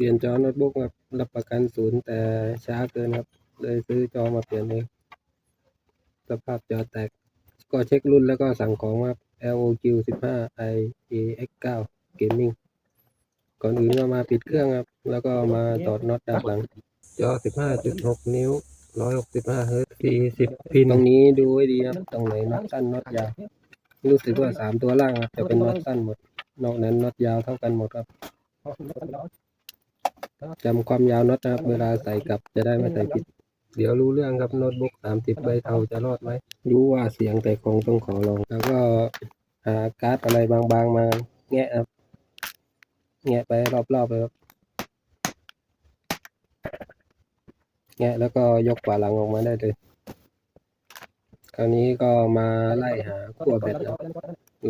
เปลี่ยนจอโน้ตบุ๊กครับรับประกันศูนย์แต่ช้าเกินครับ เลยซื้อจอมาเปลี่ยนเองสภาพจอแตก ก็เช็ครุ่นแล้วก็สั่งของครับ LOQ 15 IAX 9 Gaming ก่อนอื่นก็มาปิดเครื่องครับ แล้วก็มาถอดน็อตด้านหลัง จอ 15.6 นิ้ว 165เฮิร์ตซ์40พินตรงนี้ดูให้ดีครับ ตรงไหนน็อตสั้นน็อตยาว รู้สึกว่าสามตัวล่างครับจะเป็นน็อตสั้นหมด นอกนั้นน็อตยาวเท่ากันหมดครับ จำความยาวน็อตนะครับ เวลาใส่กลับจะได้ไม่ใส่ผิด เดี๋ยวรู้เรื่องครับโน้ตบุ๊กสามสิบใบเทาจะรอดไหมรู้ว่าเสียงแต่คงต้องขอลอง แล้วก็หาการ์ดอะไรบางๆมาแงะครับแงะไปรอบๆไปครับแงะแล้วก็ยกฝาหลังออกมาได้เลยคราวนี้ก็มาไล่หาขั้วแบตนะครับ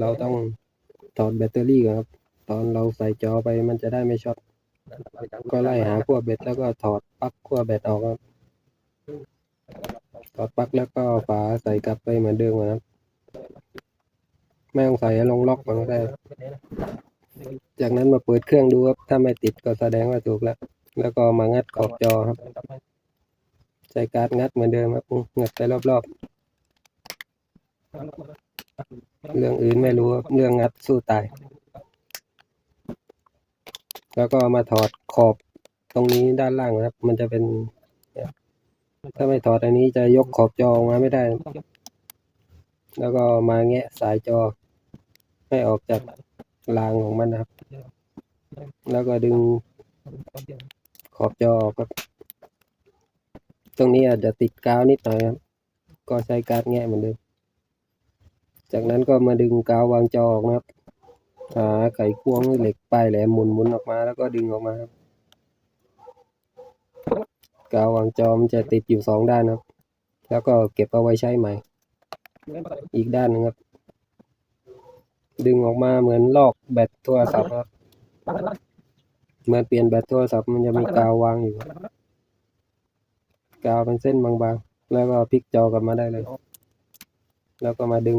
เราต้องถอดแบตเตอรี่ก่อนครับ ตอนเราใส่จอไปมันจะได้ไม่ช็อต ก็ไล่หาขั้วแบตแล้วก็ถอดปลั๊กขั้วแบตออกครับถอดปลั๊กแล้วก็ฝาใส่กลับไปเหมือนเดิมก่อนครับไม่ต้องใส่ลงล็อกมันก็ได้ จากนั้นมาเปิดเครื่องดูครับ ถ้าไม่ติดก็แสดงว่าถูกแล้ว แล้วก็มางัดขอบจอครับใช้การ์ดงัดเหมือนเดิมครับงัดไปรอบๆ เรื่องอื่นไม่รู้ครับเรื่องงัดสู้ตาย แล้วก็มาถอดขอบตรงนี้ด้านล่างนะครับ มันจะเป็น ถ้าไม่ถอดอันนี้จะยกขอบจออมาไม่ได้ แล้วก็มาแงะสายจอให้ออกจากรางของมันนะครับ แล้วก็ดึงขอบจอออกครับ ตรงนี้อาจจะติดกาวนิดหน่อยครับ ก็ใช้การแงะเหมือนเดิม จากนั้นก็มาดึงกาววางจอออกนะครับ หาไขควงเหล็กปลายแหลมหมุนหมุนออกมาแล้วก็ดึงออกมาครับกาววางจอมจะติดอยู่สองด้านครับ แล้วก็เก็บเอาไว้ใช้ใหม่ อีกด้านหนึงครับ ดึงออกมาเหมือนลอกแบตโทรศัพท์ครับเหมือนเปลี่ยนแบตโทรศัพท์มันจะมีกาววางอยู่กาวเป็นเส้นบางๆ แล้วก็พลิกจอกลับมาได้เลย แล้วก็มาดึง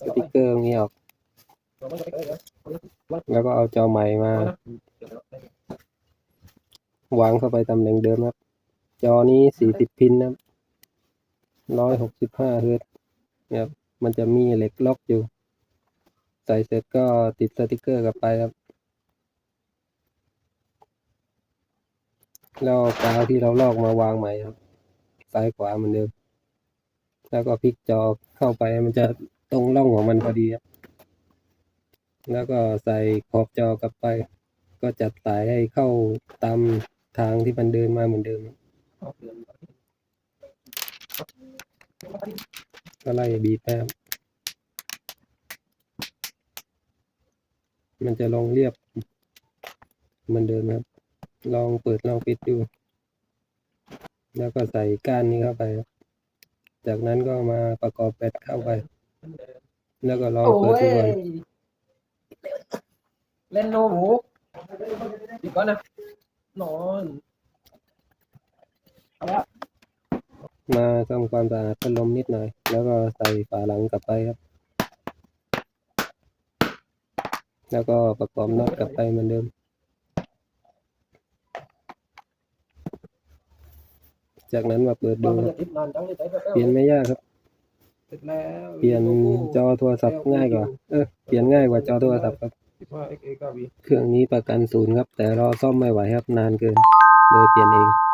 สติกเกอร์นี้ออก แล้วก็เอาจอใหม่มา วางเข้าไปตำแหน่งเดิมครับ จอนี้สี่สิบพินนะครับร้อยหกสิบห้าเฮิร์ตซ์เนี่ยครับมันจะมีเหล็กล็อกอยู่ ใส่เสร็จก็ติดสติกเกอร์กลับไปครับ แล้วกาวที่เราลอกมาวางใหม่ครับ ซ้ายขวาเหมือนเดิม แล้วก็พลิกจอเข้าไปมันจะตรงร่องของมันพอดีครับ แล้วก็ใส่ขอบจอกลับไป ก็จัดสายให้เข้าตามทางที่มันเดินมาเหมือนเดิมก็ไล่บีบไปครับมันจะลองเรียบเหมือนเดิมครับ ลองเปิดลองปิดดู แล้วก็ใส่ก้านนี้เข้าไปครับจากนั้นก็มาประกอบแบตเข้าไป แล้วก็ลองเปิดดูก่อน เล่นโนหมูอีกก่อนนะนอนเอาละมาทำความสะอาดพัดลมนิดหน่อย แล้วก็ใส่ฝาหลังกลับไปครับ แล้วก็ประกอบน็อตกลับไปเหมือนเดิม จากนั้นมาเปิดมัดูนคจะรับติดนานจังเลยใจแบบเปลี่ยนไม่ยากครับติดแล้วเปลี่ยนจอโทรศัพท์ง่ายกว่า เออเปลี่ยนง่ายกว่าจอโทรศัพท์ครับสิบห้า XA 9 V เครื่องนี้ประกันศูนย์ครับ แต่เราซ่อมไม่ไหวครับนานเกิน เลยเปลี่ยนเอง